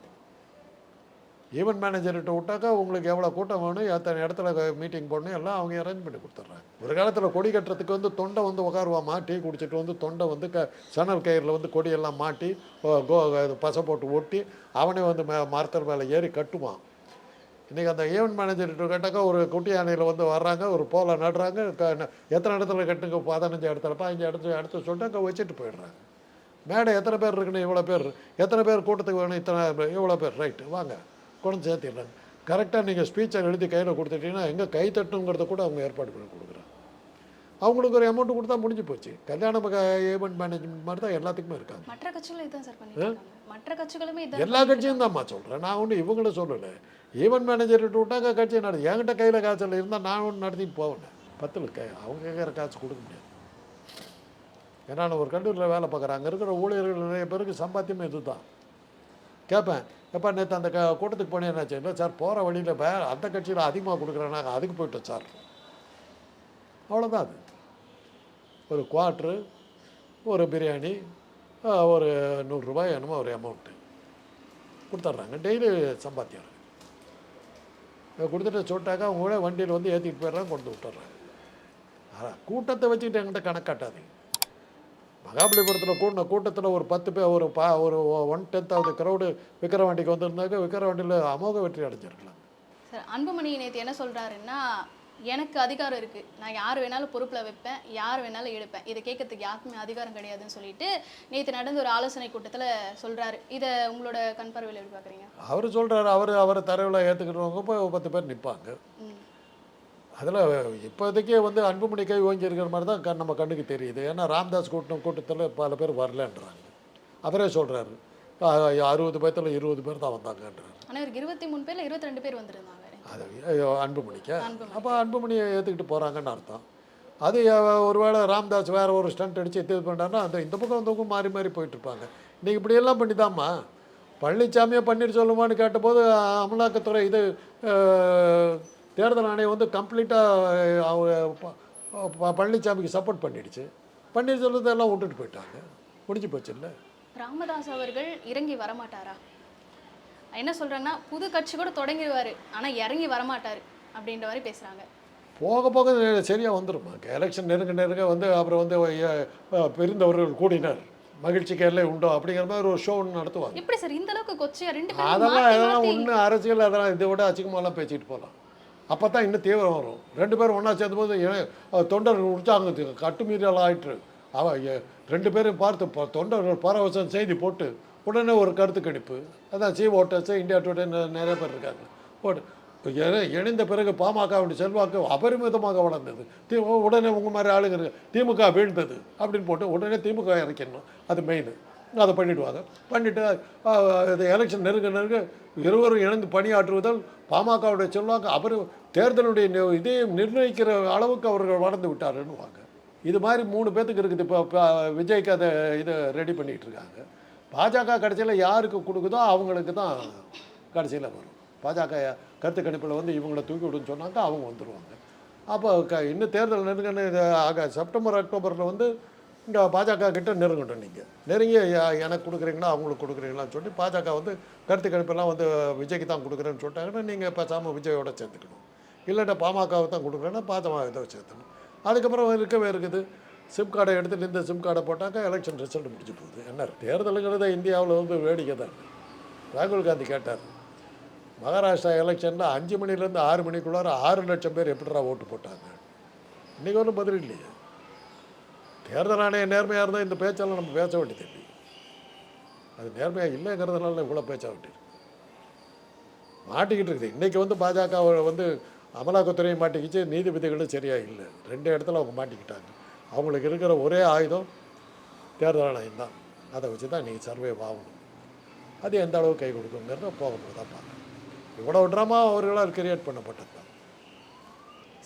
ஈவெண்ட் மேனேஜர்கிட்ட விட்டாக்கா உங்களுக்கு எவ்வளோ கூட்டம் வேணும் எத்தனை இடத்துல மீட்டிங் போடணும் எல்லாம் அவங்க அரேஞ்ச் பண்ணி கொடுத்துட்றாங்க. ஒரு காலத்தில் கொடி கட்டுறதுக்கு வந்து தொண்டை வந்து உட்காருவாமா டீ குடிச்சிட்டு வந்து தொண்டை வந்து க சணல் கயிறில் வந்து கொடியெல்லாம் மாட்டி கோ இது பசை போட்டு ஒட்டி அவனே வந்து மே மரத்தர் மேலே ஏறி கட்டுவான். இன்றைக்கி அந்த ஈவெண்ட் மேனேஜர்கிட்ட கேட்டாக்கா ஒரு குட்டி யானையில் வந்து வர்றாங்க ஒரு போல நடுறாங்க க- எத்தனை இடத்துல கட்டுங்க பதினஞ்சு இடத்துல பதினஞ்சு இடத்துல இடத்துல சொல்லிட்டு அங்கே வச்சுட்டு போயிடுறாங்க. மேடை எத்தனை பேர் இருக்குன்னு இவ்வளோ பேர் எத்தனை பேர் கூட்டத்துக்கு வேணும் இத்தனை இவ்வளோ பேர் ரைட்டு வாங்க. கொண்டு சேர்த்திடுறாங்க. கரெக்டாக நீங்கள் ஸ்பீச்சை எழுதி கையில் கொடுத்துட்டீங்கன்னா எங்கே கை தட்டுங்கிறத கூட அவங்க ஏற்பாடு பண்ணி கொடுக்குறாங்க. அவங்களுக்கு ஒரு அமௌண்ட் கொடுத்தா முடிஞ்சு போச்சு. கல்யாண ஈவெண்ட் மேனேஜ்மெண்ட் மாதிரி தான் எல்லாத்துக்குமே இருக்காங்க. மற்ற கட்சிகளும் இதான் சார் மற்ற கட்சிகளுமே எல்லா கட்சியும் தான்மா சொல்கிறேன் நான் ஒன்றும் இவங்களும் சொல்லலை. ஈவெண்ட் மேனேஜர்கிட்ட விட்டாங்க கட்சி நடத்தி. என்கிட்ட கையில் காய்ச்சல் இருந்தால் நான் ஒன்று நடத்திட்டு போவேன். பத்தில் கை அவங்க கேட்குற காசு கொடுக்க முடியாது. ஏன்னா ஒரு கல்லூரியில் வேலை பார்க்குறேன். அங்கே இருக்கிற ஊழியர்கள் நிறைய பேருக்கு சம்பாத்தியமே இது தான் கேட்பேன் எப்போ நேற்று அந்த க கூட்டத்துக்கு போனேன் என்னாச்சு இல்லை சார் போகிற வழியில் இப்போ அந்த கட்சியில் அதிகமாக கொடுக்குறேன்னா அதுக்கு போயிட்டோம் சார். அவ்வளோதான் அது. ஒரு குவாட்ரு ஒரு பிரியாணி ஒரு நூறுரூபாய் என்னமோ ஒரு அமௌண்ட்டு கொடுத்துட்றாங்க டெய்லி சம்பாத்தியம் கொடுத்துட்டு சொல்லிட்டாக்கா அவங்களே வண்டியில் வந்து ஏற்றிட்டு போயிடுறாங்க கொண்டு விட்டுறாங்க அதான் கூட்டத்தை வச்சுக்கிட்டு எங்கிட்ட கணக்காட்டாதீங்க. மகாபலிபுரத்தில் கூட்டின கூட்டத்தில் ஒரு பத்து பேர் ஒரு பா ஒரு ஒன் டென்த்தாவது க்ரௌடு விக்கிரவாண்டிக்கு வந்திருந்தாக்க விக்கிரவாண்டியில் அமோக வெற்றி அடைஞ்சிருக்கலாம். சார் அன்புமணி நேற்று என்ன சொல்றாருன்னா எனக்கு அதிகாரம் இருக்கு. நான் யார் வேணாலும் பொறுப்புல வைப்பேன் யார் வேணாலும் எடுப்பேன். இதை கேட்கறதுக்கு யாருக்குமே அதிகாரம் கிடையாதுன்னு சொல்லிட்டு நேற்று நடந்த ஒரு ஆலோசனை கூட்டத்துல சொல்றாரு. இதை உங்களோட கண் பார்வையில் எப்படி பாக்குறீங்க அவர் சொல்கிறாரு அவர் அவரை தரவில் ஏற்றுக்கிறவங்க இப்போ பத்து பேர் நிற்பாங்க அதில் இப்போதைக்கே வந்து அன்புமணி கை ஓங்கி இருக்கிற மாதிரி தான் கண் நம்ம கண்ணுக்கு தெரியுது. ஏன்னா ராம்தாஸ் கூட்டம் கூட்டத்தில் பல பேர் வரலன்றாங்க. அவரே சொல்கிறாரு அறுபது பேர்த்தில் இருபது பேர் தான் வந்தாங்கன்றாரு. ஆனா இவருக்கு இருபத்தி மூணு பேர்ல இருபத்தி ரெண்டு பேர் வந்திருந்தாங்க. அது அன்புமணிக்கா? அன்புமணி. அப்போ அன்புமணியை ஏற்றுக்கிட்டு போகிறாங்கன்னு அர்த்தம். அது ஒருவேளை ராம்தாஸ் வேற ஒரு ஸ்டண்ட் அடித்து இது பண்ணுறாருன்னா அந்த இந்த பக்கம் அந்த பக்கம் மாறி மாறி போயிட்டுருப்பாங்க இன்றைக்கி இப்படியெல்லாம் பண்ணிதாம்மா? பழனிசாமியை பன்னீர் சொல்லுமான்னு கேட்டபோது அமலாக்கத்துறை இது தேர்தல் ஆணையம் வந்து கம்ப்ளீட்டாக அவங்க பழனிசாமிக்கு சப்போர்ட் பண்ணிடுச்சு. பன்னீர்செல்வத்தை விட்டுட்டு போயிட்டாங்க. முடிஞ்சு போச்சு இல்லை? ராமதாஸ் அவர்கள் இறங்கி வரமாட்டாரா? என்ன சொல்றாங்கன்னா புது கட்சி கூட தொடங்கிடுவாரு ஆனா இறங்கி வரமாட்டாரு அப்படின்ற மாதிரி பேசுறாங்க. போக போக சரியாக வந்துருமா? எலெக்ஷன் நெருங்க நெருங்க வந்து அப்புறம் வந்து பிரிந்தவர்கள் கூடினர். மகிழ்ச்சிக்கு எல்லை உண்டோ அப்படிங்கிற மாதிரி ஒரு ஷோ ஒன்று நடத்துவாங்க. எப்படி சார் இந்த அளவுக்கு கொச்சையா ரெண்டு அதெல்லாம் அதெல்லாம் ஒன்று அரசியல் அதெல்லாம் இதை விட அசிங்கமாலாம் பேசிட்டு போகலாம் அப்போ தான் இன்னும் தீவிரம் வரும். ரெண்டு பேரும் ஒன்றா சேர்ந்தபோது போது தொண்டர்கள் உற்சாகம் கட்டுமீறல் ஆயிற்று. அவன் ரெண்டு பேரும் பார்த்து ப- தொண்டர்கள் பரவசம் செய்தி போட்டு உடனே ஒரு கருத்து கணிப்பு. அதான் சி ஓட்டர்ஸு இந்தியா டுடே நிறைய பேர் இருக்காங்க. போட்டு இணைந்த பிறகு பாமகவுடைய செல்வாக்கு அபரிமிதமாக வளர்ந்தது. தி உடனே உங்கள் மாதிரி ஆளுங்க திமுக வீழ்ந்தது. அப்படின்னு போட்டு உடனே திமுக இறக்கிடணும். அது மெயின் அதை பண்ணிவிடுவாங்க பண்ணிவிட்டு இது எலெக்ஷன் நெருங்க நெருங்க இருவரும் இணைந்து பணியாற்றுவதால் பாமகவுடைய சொல்லுவாங்க அவர் தேர்தலுடைய நி- நிர்ணயிக்கிற அளவுக்கு அவர்கள் வளர்ந்து விட்டாருன்னுவாங்க. இது மாதிரி மூணு பேர்த்துக்கு இருக்குது. இப்போ இப்போ விஜய்க்கு அதை இதை ரெடி பண்ணிகிட்டு இருக்காங்க. பாஜக கடைசியில் யாருக்கு கொடுக்குதோ அவங்களுக்கு தான் கடைசியில் வரும். பாஜக கருத்து கணிப்பில் வந்து இவங்களை தூக்கி விடுன்னு சொன்னாங்க அவங்க வந்துடுவாங்க அப்போ க இன்னும் தேர்தல் நெருங்கன்னு ஆக செப்டம்பர் அக்டோபரில் வந்து இங்கே பாஜக கிட்ட நெருங்கட்டும் நீங்கள் நெருங்கி எனக்கு கொடுக்குறீங்களா அவங்களுக்கு கொடுக்குறீங்களான்னு சொல்லி பாஜக வந்து கருத்து கணிப்பெல்லாம் வந்து விஜய்க்கு தான் கொடுக்குறேன்னு சொல்லிட்டாங்கன்னா நீங்கள் பேசாமல் விஜயோட சேர்த்துக்கணும். இல்லைன்னா பாமகவை தான் கொடுக்குறேன்னா பாஜக இதை சேர்த்துக்கணும். அதுக்கப்புறம் இருக்கவே இருக்குது. சிம் கார்டை எடுத்துகிட்டு இந்த சிம் கார்டை போட்டாக்கா எலெக்ஷன் ரிசல்ட் முடிஞ்சு போகுது. என்ன தேர்தலுங்கிறத இந்தியாவில் வந்து வேடிக்கை தான். ராகுல் காந்தி கேட்டார் மகாராஷ்டிரா எலெக்ஷனில் அஞ்சு மணிலேருந்து ஆறு மணிக்குள்ளார ஆறு லட்சம் பேர் எப்படிரா ஓட்டு போட்டாங்க? இன்றைக்கி ஒன்றும் பதில் இல்லையே. தேர்தல் ஆணையம் நேர்மையாக இருந்தால் இந்த பேச்செல்லாம் நம்ம பேச வேண்டியது இல்லை. அது நேர்மையாக இல்லைங்கிறதுனால இவ்வளோ பேச்ச வேண்டியது மாட்டிக்கிட்டு இருக்குது. இன்றைக்கி வந்து பாஜக வந்து அமலாக்கத்துறையும் மாட்டிக்கிச்சு நீதிபதிகளும் சரியாக இல்லை. ரெண்டு இடத்துல அவங்க மாட்டிக்கிட்டாங்க. அவங்களுக்கு இருக்கிற ஒரே ஆயுதம் தேர்தல் ஆணையம் தான். அதை வச்சு தான் நீங்கள் சர்வே ஆகணும். அது எந்த அளவுக்கு கை கொடுக்குங்கிறத போகும்போது தான் பார்க்கணும். இவ்வளோ ட்ராமா அவர்களால் கிரியேட் பண்ணப்பட்டது தான்.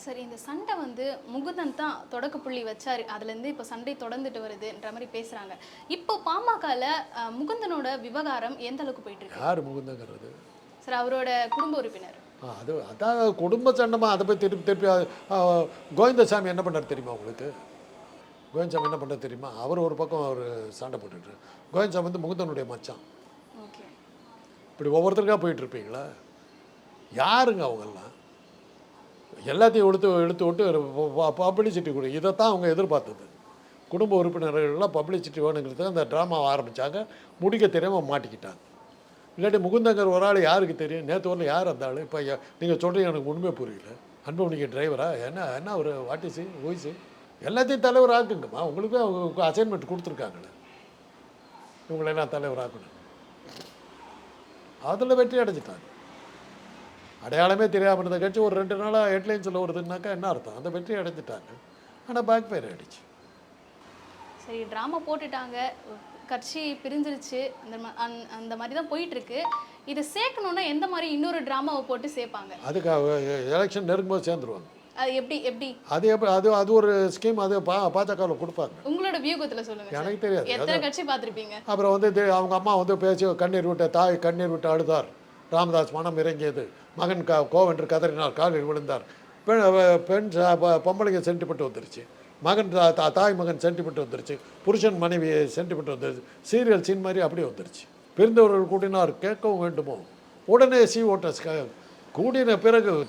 சரி இந்த சண்டை வந்து முகுந்தன் தான் தொடக்க புள்ளி வச்சாரு. அதுலேருந்து இப்போ சண்டை தொடர்ந்துட்டு வருதுன்ற மாதிரி பேசுறாங்க. இப்போ பாமகல முகுந்தனோட விவகாரம் எந்த அளவுக்கு போயிட்டு இருக்கு? யார் முகுந்தங்கிறது? சார் அவரோட குடும்ப உறுப்பினர். அது அதான் குடும்ப சண்டைமா அதை போய் திருப்பி திருப்பி கோவிந்தசாமி என்ன பண்ணார் தெரியுமா உங்களுக்கு? கோவிந்தசாமி என்ன பண்ணார் தெரியுமா? அவர் ஒரு பக்கம் அவர் சண்டை போட்டுட்டு கோவிந்தசாமி வந்து முகுந்தனுடைய மச்சான். ஓகே. இப்படி ஒவ்வொருத்தருக்கா போயிட்டு இருப்பீங்களா? யாருங்க அவங்கெல்லாம்? எல்லாத்தையும் எடுத்து எடுத்து விட்டு பப்ளிசிட்டி கொடு. இதைத்தான் அவங்க எதிர்பார்த்தது. குடும்ப உறுப்பினர்கள்லாம் பப்ளிசிட்டி வேணுங்கிறது அந்த ட்ராமா ஆரம்பித்தாங்க முடிக்க தெரியாமல் மாட்டிக்கிட்டாங்க. இல்லாட்டி முகுந்தங்கர் ஒரு ஆள் யாருக்கு தெரியும்? நேற்று வரல யார் அந்த ஆள்? இப்போ நீங்கள் சொல்கிறீங்க எனக்கு உண்மை புரியல. அன்புமணிக்கு டிரைவரா என்ன என்ன ஒரு வாட்டிஸு ஓய்ஸு எல்லாத்தையும் தலைவர் ஆக்குங்கம்மா உங்களுக்கு அவங்க அசைன்மெண்ட் கொடுத்துருக்காங்களே. இவங்களெல்லாம் தலைவர் ஆக்கணும். அதில் வெற்றி அடைஞ்சிட்டாங்க. அடையாளமே தெரியாமல் இருந்த கட்சி ஒரு ரெண்டு நாளாக ஹெட்லைன்ஸில் வருதுன்னாக்கா என்ன அர்த்தம்? அந்த வெற்றி அடைஞ்சிட்டாங்க. ஆனால் பேக் ஃபயர் ஆயிடுச்சு. சரி ட்ராமா போட்டுட்டாங்க. கட்சி பிரிஞ்சிருச்சு. அந்த அந்த- மாதிரி தான் போயிட்டு இருக்கு இதை சேர்க்கணும்னா எந்த மாதிரி இன்னொரு ட்ராமாவை போட்டு சேர்ப்பாங்க? அதுக்கு எலெக்ஷன் நெருங்கும்போது சேர்ந்துருவாங்க. அது எப்படி எப்படி? அது எப்படி அது அது ஒரு ஸ்கீம் அது பா பாஜகவில் கொடுப்பாங்க. உங்களோட வியூகத்துல சொல்லுங்க. எனக்கு தெரியாது. எத்தனை கட்சி பார்த்திருப்பீங்க? அப்புறம் வந்து அவங்க அம்மா வந்து பேசி கண்ணீர் விட்ட தாய் கண்ணீர் விட்டு அழுதார். ராமதாஸ் மனம் இறங்கியது. மகன் க கோவென்று கதறினார் காலில் விழுந்தார். பெண் பெண் ப- பொம்பளைங்க சென்டிமெண்ட் வந்துருச்சு. மகன் தா- தாய் மகன் சென்டிமெண்ட் வந்துருச்சு. புருஷன் மனைவி சென்டிமெண்ட் வந்துருச்சு. சீரியல் சீன் மாதிரி அப்படியே வந்துருச்சு. பிரிந்தவர்கள் கூட்டினார் கேட்கவும் வேண்டுமோ? உடனே சி. ஓட்டர்ஸ் கூடின பிறகு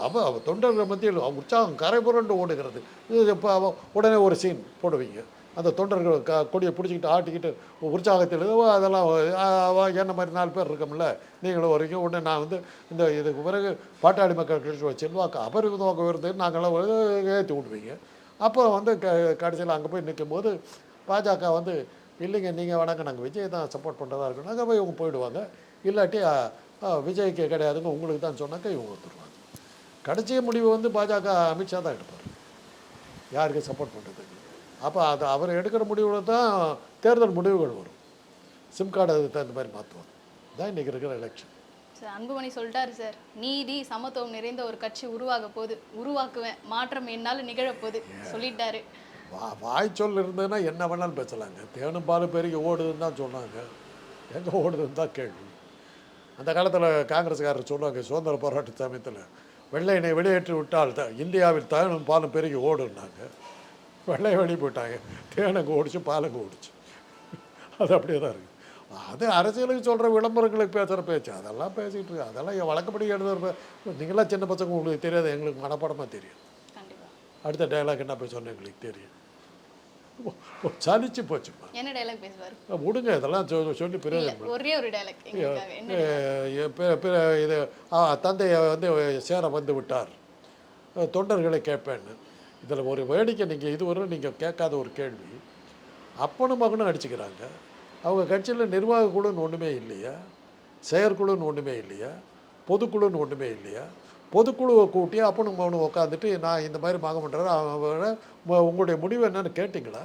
அவ தொண்டர்கள் மத்தியில் உற்சாகம் கரை புரண்டு ஓடுகிறது. இது இப்போ உடனே ஒரு சீன் போடுவீங்க. அந்த தொண்டர்கள் க கொடியை பிடிச்சிக்கிட்டு ஆட்டிக்கிட்டு உற்சாகத்தில் அதெல்லாம் என்ன மாதிரி நாலு பேர் இருக்கோம்ல நீங்களும் வரீங்க உடனே நான் வந்து இந்த இதுக்கு பிறகு பாட்டாளி மக்கள் கட்சி செல்வாக்கு அபரிமிதமாக இருந்து நாங்களாம் ஏற்றி விடுவீங்க. அப்போ வந்து க கடைசியில் அங்கே போய் நிற்கும் போது பாஜக வந்து இல்லைங்க நீங்கள் வணக்கம் நாங்கள் விஜய் தான் சப்போர்ட் பண்ணுறதா இருக்கணும். அங்கே போய் இவங்க போயிடுவாங்க. இல்லாட்டி விஜய்க்கு கிடையாதுங்க உங்களுக்கு தான் சொன்னாக்க இவங்க வந்துடுவாங்க கடைசி முடிவு வந்து பாஜக அமித்ஷா தான் எடுப்பார். யாருக்கு சப்போர்ட் பண்ணுறது அப்போ அது அவர் எடுக்கிற முடிவில் தான் தேர்தல் முடிவுகள் வரும். சிம் கார்டு அதுக்கு தகுந்த மாதிரி மாற்றுவாங்க தான் இன்றைக்கி இருக்கிற எலெக்ஷன் சார் அன்புமணி சொல்லிட்டாரு சார் நீதி சமத்துவம் நிறைந்த ஒரு கட்சி உருவாக போகுது உருவாக்குவேன். மாற்றம் என்னால் நிகழப்போகுது சொல்லிட்டாரு. வா வாய்ச்சொல் இருந்ததுன்னா என்ன வேணாலும் பேசலாங்க. தேனும் பால் பெருகி ஓடுதுன்னு தான் சொன்னாங்க. எங்கே ஓடுதுன்னு தான் கேள்வி. அந்த காலத்தில் காங்கிரஸ்காரர் சொல்லுவாங்க சுதந்திர போராட்ட சமயத்தில் வெள்ளையனை வெளியேற்றி விட்டால் த இந்தியாவில் தேனும் பாலும் பெருகி ஓடுனாங்க வெள்ளை வெளியே போயிட்டாங்க தேனுங்க ஓடிச்சு பாலுங்க ஓடிச்சு அது அப்படியே தான் இருக்குது அது அரசியலுக்கு சொல்கிற விளம்பரங்களுக்கு பேசுகிற பேச்சு அதெல்லாம் பேசிக்கிட்டு இருக்கு அதெல்லாம் என் வழக்கப்படி எழுதுகிற நீங்களாம் சின்ன பசங்க உங்களுக்கு தெரியாது எங்களுக்கு மனப்பாடமாக தெரியும் அடுத்த டைலாக் என்ன பேசணும்னு எங்களுக்கு தெரியும் சலிச்சு போச்சுப்பா என்ன டைலாக் பேசுவார் விடுங்க இதெல்லாம் சொல்லி பிரயோஜனம் ஒரே ஒரு டைலாக் இது தந்தையை வந்து சேர வந்து விட்டார் தொண்டர்களை கேட்பேன்னு இதில் ஒரு வேடிக்கை நீங்கள் இதுவரை நீங்கள் கேட்காத ஒரு கேள்வி. அப்பனும் மகனும் அடிச்சுக்கிறாங்க அவங்க கட்சியில் நிர்வாக குழுன்னு ஒன்றுமே இல்லையா? செயற்குழுன்னு ஒன்றுமே இல்லையா? பொதுக்குழுன்னு ஒன்றுமே இல்லையா? பொதுக்குழுவை கூட்டி அப்பனும் மகனும் உட்காந்துட்டு நான் இந்த மாதிரி மகன் பண்ணுறேன் அவங்க உங்களுடைய முடிவு என்னன்னு கேட்டிங்களா?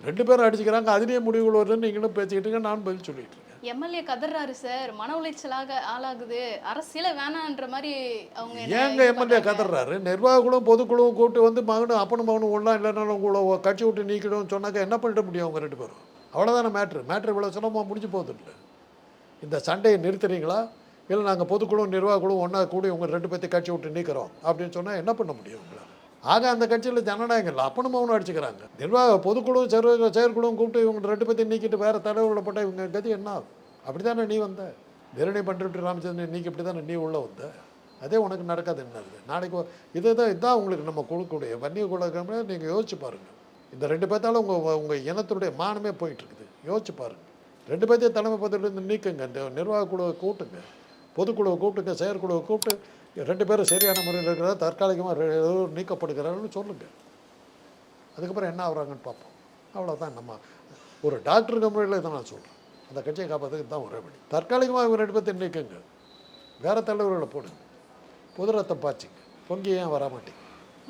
ரெண்டு பேரும் அடிச்சுக்கிறாங்க அதுலேயே முடிவுகள் வருதுன்னு நீங்களும் பேசிக்கிட்டு நானும் நான் பதில் சொல்லிட்டு இருக்கேன். எம்எல்ஏ கதறாரு சார். மன உளைச்சலாக ஆளாகுது. அரசியல வேணான்ற மாதிரி அவங்க ஏங்க எம்எல்ஏ. கதறாரு நிர்வாகங்களும் பொதுக்குழுவும் கூப்பிட்டு வந்து மகனும் அப்பனும் மகனும் ஒன்றா இல்லைனாலும் உங்களை கட்சி விட்டு நீக்கணும்னு சொன்னாக்க என்ன பண்ணிட முடியும் அவங்க ரெண்டு பேரும்? அவ்வளோதானே மேட்ரு மேட்ரு இவ்வளோ சுலபமாக முடிஞ்சு போகுது இந்த சண்டையை நிறுத்துறீங்களா? இல்லை நாங்கள் பொதுக்குழு நிர்வாகக்குழு ஒன்றா கூடி உங்கள் ரெண்டு பேர்த்தையும் கட்சி விட்டு நீக்கிறோம் அப்படின்னு சொன்னால் என்ன பண்ண முடியும் உங்களால்? ஆக அந்த கட்சியில் ஜனநாயகம் இல்லை அப்பனும் மௌனம் அடிச்சுக்கிறாங்க. நிர்வாக பொதுக்குழு செயற் செயற்குழுவும் கூப்பிட்டு இவங்க ரெண்டு பேர்த்தையும் நீக்கிட்டு வேறு தலைவர்களை போட்டால் இவங்க கதி என்ன ஆகும்? அப்படி தானே நீ வந்த? தரணி பண்ணிட்டு ராமச்சந்திரன் நீக்கி இப்படி தானே நீ உள்ளே வந்த? அதே உனக்கு நடக்காது என்னது நாளைக்கு இது இதுதான் இதுதான் உங்களுக்கு நம்ம கொடுக்கக்கூடிய வன்னிய கொடுக்கிற நீங்கள் யோசிச்சு பாருங்கள் இந்த ரெண்டு பேர்த்தாலும் உங்கள் உங்கள் இனத்துடைய மானமே போயிட்டுருக்குது. யோசிச்சு பாருங்கள் ரெண்டு பேர்த்தையும் தலைமை பதவியிலேருந்து நீக்குங்க. இந்த நிர்வாக குழுவை கூட்டுங்க. பொதுக்குழுவை கூப்பிட்டுங்க செயற்குழுவை கூப்பிட்டு ரெண்டு பேரும் சரியான முறையில் இருக்கிறதா தற்காலிகமாக ஏதோ நீக்கப்படுகிறார்கள்னு சொல்லுங்கள் அதுக்கப்புறம் என்ன ஆகுறாங்கன்னு பார்ப்போம். அவ்வளோதான் நம்ம ஒரு டாக்டர் முறையில் இதை நான் சொல்கிறேன் அந்த கட்சியை காப்பாற்றுக்கு தான் ஒரே வழி. தற்காலிகமாக இவங்க ரெண்டு பேர்த்தையும் நீக்குங்க. வேறு தலைவர்களை போடுங்க. புது ரத்தம் பாய்ச்சிங்க. பொங்கி ஏன் வர மாட்டேங்க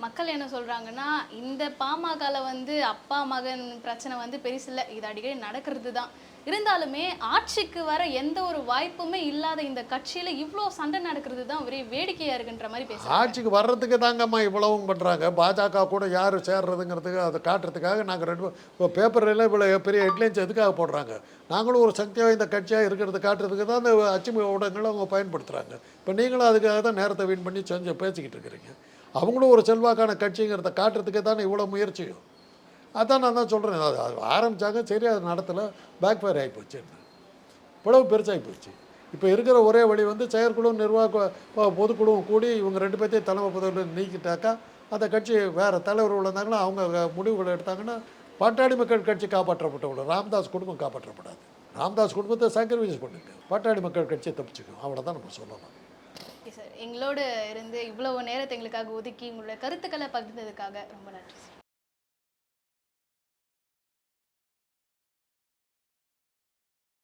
மக்கள் என்ன சொல்கிறாங்கன்னா இந்த பாமகல வந்து அப்பா மகன் பிரச்சனை வந்து பெருசில்ல இது அடிக்கடி நடக்கிறது தான் இருந்தாலுமே ஆட்சிக்கு வர எந்த ஒரு வாய்ப்புமே இல்லாத இந்த கட்சியில இவ்வளோ சண்டை நடக்கிறது தான் ஒரே வேடிக்கையா இருக்குன்ற மாதிரி பேசுறாங்க. ஆட்சிக்கு வர்றதுக்கு தாங்கம்மா இவ்வளவும் பண்ணுறாங்க பாஜக கூட யார் சேர்றதுங்கிறதுக்கு அதை காட்டுறதுக்காக நாங்கள் ரெண்டு இப்போ பேப்பரில் இவ்வளோ பெரிய ஹெட்லைன்ஸ் எதுக்காக போடுறாங்க? நாங்களும் ஒரு சக்தி வாய்ந்த கட்சியாக இருக்கிறது காட்டுறதுக்கு தான் அந்த அச்சுமை ஊடகங்களை அவங்க பயன்படுத்துகிறாங்க இப்போ நீங்களும் அதுக்காக தான் நேரத்தை வீண் பண்ணி செஞ்சு பேசிக்கிட்டு இருக்கிறீங்க. அவங்களும் ஒரு செல்வாக்கான கட்சிங்கிறத காட்டுறதுக்கு தானே இவ்வளோ முயற்சியும்? அதான் நான் தான் சொல்கிறேன் அது அது ஆரம்பித்தாங்க சரி அது நடத்தலை. பேக் ஃபயர் ஆகி போச்சு பிளவு பெருசாகி போச்சு. இப்போ இருக்கிற ஒரே வழி வந்து செயற்குழு நிர்வாக பொதுக்குழுவும் கூடி இவங்க ரெண்டு பேர்த்தையும் தலைமை பதவியில் நீக்கிட்டாக்கா அந்த கட்சி வேறு தலைவர் இருந்தாங்கன்னா அவங்க முடிவுகளை எடுத்தாங்கன்னா பட்டாளி மக்கள் கட்சி காப்பாற்றப்பட்டவங்க. ராமதாஸ் குடும்பம் காப்பாற்றப்படாது. ராமதாஸ் குடும்பத்தை சாக்ரிஃபைஸ் பண்ணுங்க பட்டாளி மக்கள் கட்சியை தப்பிச்சுக்கும். அவ்வளோதான் நம்ம சொல்லலாம் எங்களோட இருந்து இவ்வளவு நேரத்தை எங்களுக்காக ஒதுக்கி உங்களோட கருத்துக்களை பகிர்ந்ததுக்காக ரொம்ப நன்றி